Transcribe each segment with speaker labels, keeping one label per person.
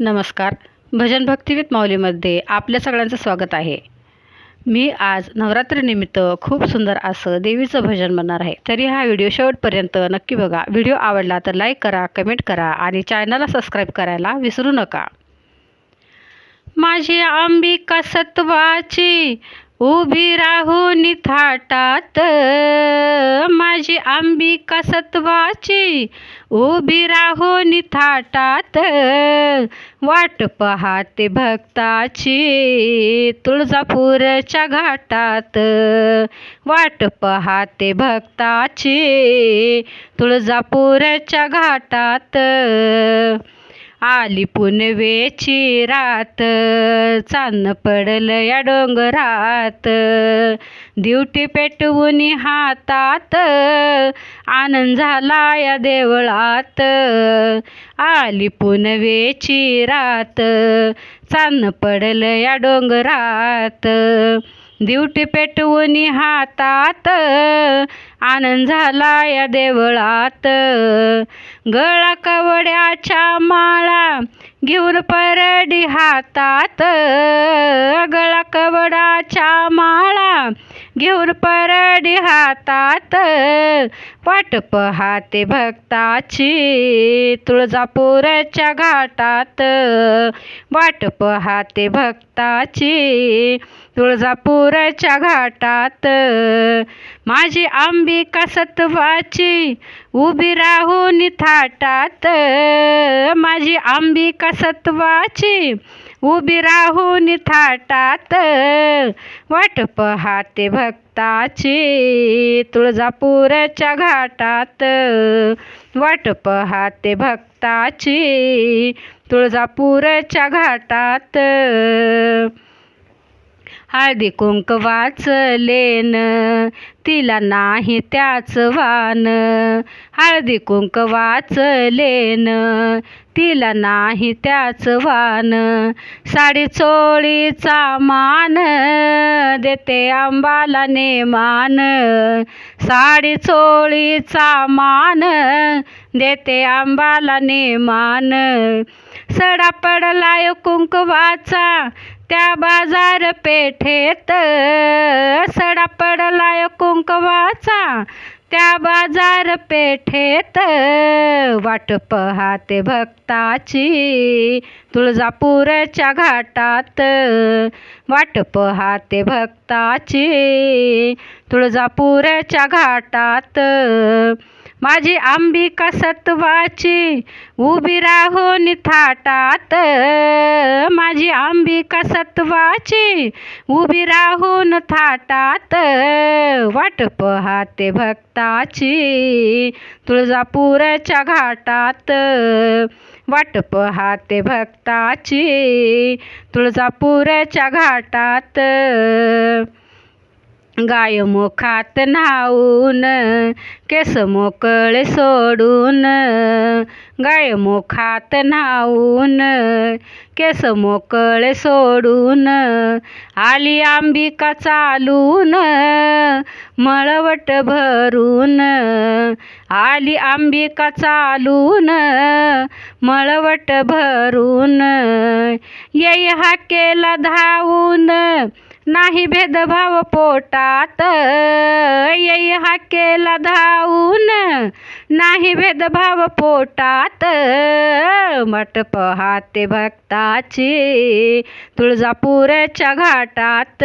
Speaker 1: नमस्कार. भजन भक्तिवीत माऊलीमध्ये आपल्या सगळ्यांचं स्वागत आहे. मी आज नवरात्रीनिमित्त खूप सुंदर असं देवीचं भजन म्हणणार आहे. तरी हा व्हिडिओ शेवटपर्यंत नक्की बघा. व्हिडिओ आवडला तर लाईक करा कमेंट करा आणि चॅनलला सबस्क्राईब करायला विसरू नका. माझी अंबिका सत्वाची उभी राहून थाटात. माझी अंबिका सत्वाची उभी राहून थाटात. वाट पाहते भक्ताची तुळजापूरच्या घाटात. वाट पाहते भक्ताची तुळजापूरच्या घाटात. आली पुनवेची रात. चांदणं पडलं या डोंगरात. दिवटी पेटवून हातात. आनंद झाला या देवळात. आली पुनवेची रात. चांदणं पडलं या डोंगरात. दिवटी पेटवून हातात आनंद झाला या देवळात. गळा कवड्याच्या माळा घेऊन परडी हातात गळा कवडाच्या माळा घेऊन परडी हातात. वाट पहाते भक्ताची तुळजापूरच्या घाटात. वाट पहाते भक्ताची तुळजापूरच्या घाटात. माझी अंबिका सत्वाची उभी राहून थाटात. माझी अंबिका सत्वाची उभी राहून थाटात. वाट पहाते भक्ताची तुळजापूरच्या घाटात. वाट पहाते भक्ताची तुळजापूरच्या घाटात. हळदी कुंक वाचलेन तिला नाही त्याच वान. हळदी कुंक वाचलेन तिला नाही त्याच वान. साडी चोळीचा मान देते अंबाला नेमान. साडी चोळीचा मान देते आंबाला नेमान. सडा पडलाय कुंकवाचा त्या बाजार पेठेत सडा पडलाय कुंकवाचा. त्या बाजार पेठेत वाट पहाते भक्ताची. तुळजापूरच्या घाटात वाट पहाते भक्ताची. तुळजापूरच्या घाटात माझी अंबिका सत्वाची उभी राहून थाटात. माझी अंबिका सत्वाची उभी राहून थाटात. वाट पहाते भक्ताची तुळजापूरच्या घाटात. वाट पहाते भक्ताची तुळजापूरच्या घाटात. गाय मुखात न्हावून केस मोकळे सोडून. गाय मुखात न्हावून केस मोकळे सोडून. आली आंबिका चालून मळवट भरून. आली आंबिका चालून मळवट भरून. येई हा केला धावून नाही भेदभाव पोटात येई हाके. केला धावून नाही भेदभाव पोटात. मठ पहाते भक्ताची तुळजापूरच्या घाटात.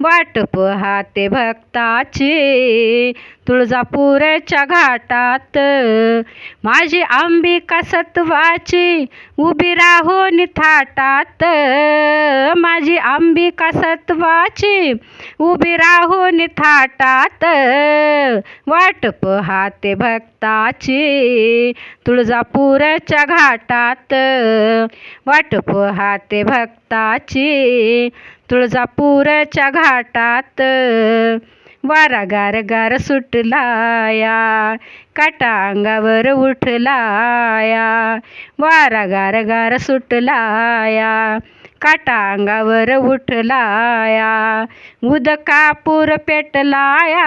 Speaker 1: वाट पहाते भक्ताची तुळजापूरच्या घाटात. माझी अंबिका सत्वाची उभी राहून थाटात. माझी अंबिका सत्वाची उभी राहून थाटात. वाट पहाते भक्ताची तुळजापूरच्या घाटात. वाट पहाते भक्ताची तुळजापूरच्या घाटात. वारा गार गार सुटलाया काटांगावर उठलाया. वारा गार गार सुटलाया काटांगावर उठलाया उदकापूर पेटलाया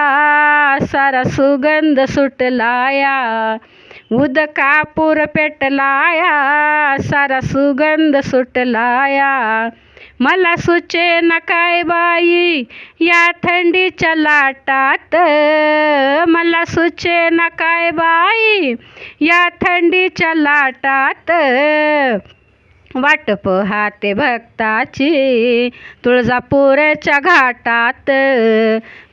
Speaker 1: सारा सुगंध सुटलाया. उदकापूर पेटलाया सारा सुगंध सुटलाया. मला सुचे ना काय बाई या थंडीच्या लाटात. मला सुचे ना काय बाई या थंडीच्या लाटात. वाट पहाते भक्ताची तुळजापूरच्या घाटात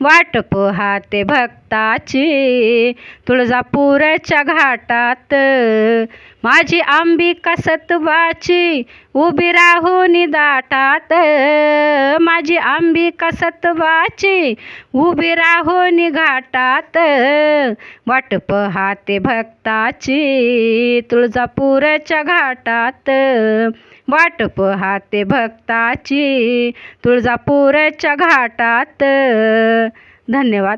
Speaker 1: वाट पहाते भक्ताची. तुळजापूरच्या घाटात. माझी अंबिका सत्वाची उभी राहून दाटात. माझी अंबिका सत्वाची उभी राहून घाटात. वाट पहाते भक्ताची तुळजापूरच्या घाटात. वाट पहाते भक्ताची तुळजापूरच्या घाटात. धन्यवाद.